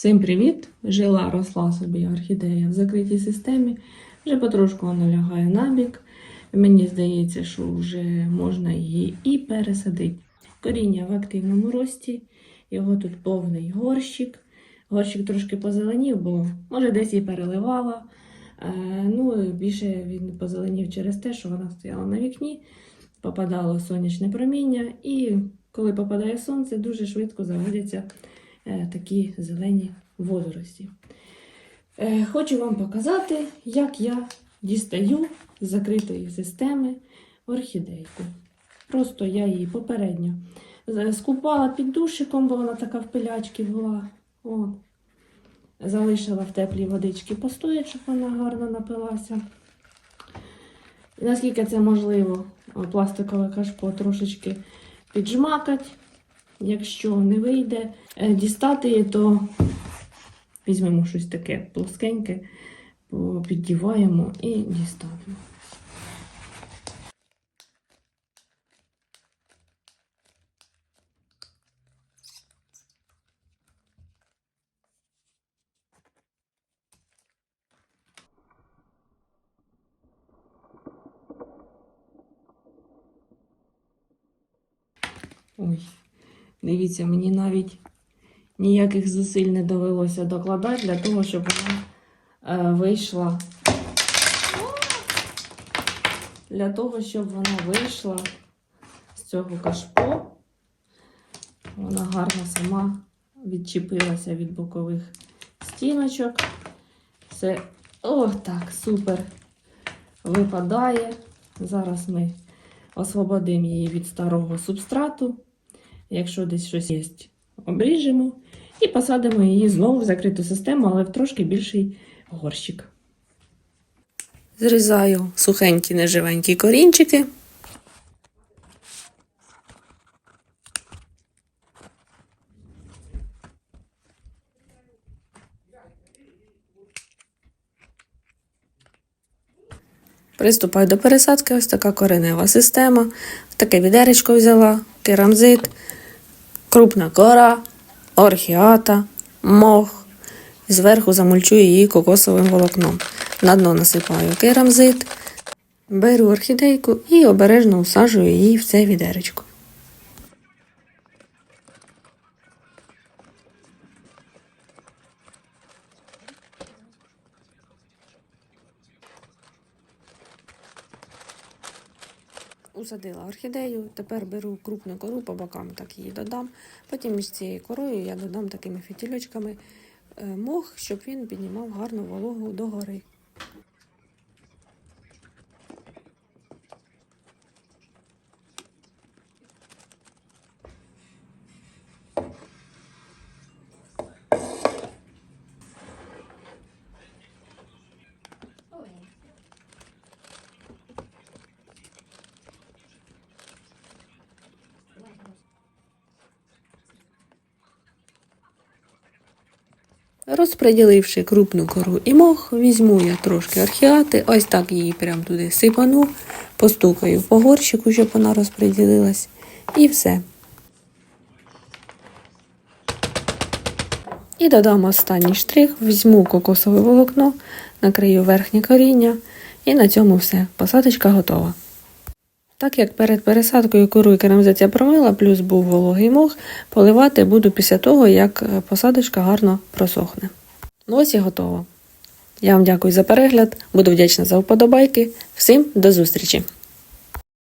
Всім привіт! Жила, росла собі орхідея в закритій системі. Вже потрошку вона лягає на бік. Мені здається, що вже можна її і пересадити. Коріння в активному рості, його тут повний горщик. Горщик трошки позеленів, бо може десь і переливала. Е, ну, більше він позеленів через те, що вона стояла на вікні, попадало сонячне проміння, і коли попадає сонце, дуже швидко заводяться е, такі зелені водорості. Е, Хочу вам показати, як я дістаю з закритої системи орхідейку. Просто я її попередньо скупала під душиком, бо вона така в пилячці була. От. Залишила в теплій водичці постоять, щоб вона гарно напилася. Наскільки це можливо, пластикове кашпо трошечки піджмакать. Якщо не вийде е, дістати то візьмемо щось таке плоскеньке, піддіваємо і дістанемо. Ой, дивіться, мені навіть ніяких зусиль не довелося докладати для того, щоб вона е, вийшла. Для того, щоб вона вийшла з цього кашпо. Вона гарно сама відчепилася від бокових стіночок. Все, о, так, супер випадає. Зараз ми освободимо її від старого субстрату. Якщо десь щось є, обріжемо і посадимо її знову в закриту систему, але в трошки більший горщик. Зрізаю сухенькі неживенькі корінчики. Приступаю до пересадки. Ось така коренева система. Таке відеречко взяла, керамзит, крупна кора, орхіата, мох. Зверху замульчую її кокосовим волокном. На дно насипаю керамзит, беру орхідейку і обережно усаджую її в це відеречко. Усадила орхідею, тепер беру крупну кору по бокам, так її додам. Потім між цією корою я додам такими фітільочками е, мох, щоб він піднімав гарну вологу догори. Розподіливши крупну кору і мох, візьму я трошки архіати, ось так її прямо туди сипану, постукаю по горщику, щоб вона розподілилась, і все. І додам останній штрих, візьму кокосове волокно, накрию верхнє коріння, і на цьому все. Посадочка готова. Так як перед пересадкою кору і керамзиця промила, плюс був вологий мох, поливати буду після того, як е, посадочка гарно просохне. Ну ось і готово. Я вам дякую за перегляд, буду вдячна за вподобайки. Всім до зустрічі!